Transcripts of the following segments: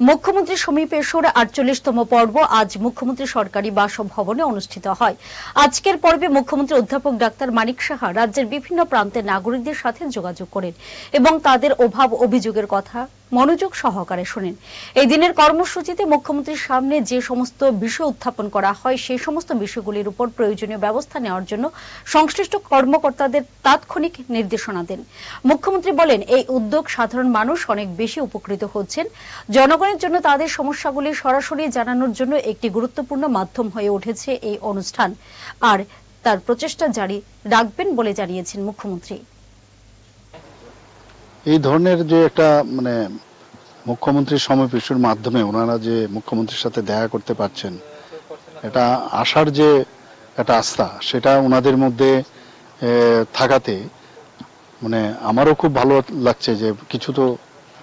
মুখ্যমন্ত্রী সমীপেশ্বর আটচল্লিশতম পর্ব আজ মুখ্যমন্ত্রী সরকারি বাসভবনে অনুষ্ঠিত হয়। আজকের পর্বে মুখ্যমন্ত্রী অধ্যাপক ডাক্তার মানিক সাহা রাজ্যের বিভিন্ন প্রান্তের নাগরিকদের সাথে যোগাযোগ করেন এবং তাদের অভাব অভিযোগের কথা মনোযোগ সহকারে শোনেন। এই দিনের কর্মসূচিতে মুখ্যমন্ত্রীর সামনে যে সমস্ত বিষয় উত্থাপন করা হয়, সেই সমস্ত বিষয়গুলির উপর প্রয়োজনীয় ব্যবস্থা নেওয়ার জন্য সংশ্লিষ্ট কর্মকর্তাদের তাৎক্ষণিক নির্দেশনা দেন। মুখ্যমন্ত্রী বলেন, এই উদ্যোগ সাধারণ মানুষ অনেক বেশি উপকৃত হচ্ছেন। জনগণের জন্য তাদের সমস্যাগুলি সরাসরি জানানোর জন্য একটি গুরুত্বপূর্ণ মাধ্যম হয়ে উঠেছে এই অনুষ্ঠান। আর তার প্রচেষ্টা জারি রাখবেন বলে জানিয়েছেন মুখ্যমন্ত্রী। এই ধরনের যে একটা মানে মুখ্যমন্ত্রীর সমাবেশের মাধ্যমে ওনারা যে মুখ্যমন্ত্রীর সাথে দেখা করতে পারছেন, এটা আসার যে একটা আস্থা, সেটা ওনাদের মধ্যে থাকাতে মানে আমারও খুব ভালো লাগছে যে কিছু তো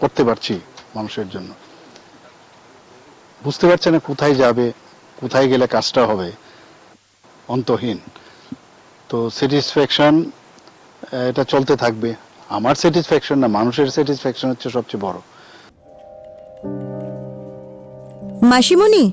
করতে পারছি মানুষের জন্য। বুঝতে পারছে না কোথায় যাবে, কোথায় গেলে কাজটা হবে। অন্তহীন। তো স্যাটিসফ্যাকশন এটা চলতে থাকবে। আমার স্যাটিসফ্যাকশন না, মানুষের স্যাটিসফ্যাকশন হচ্ছে সবচেয়ে বড়। মাসিমণি?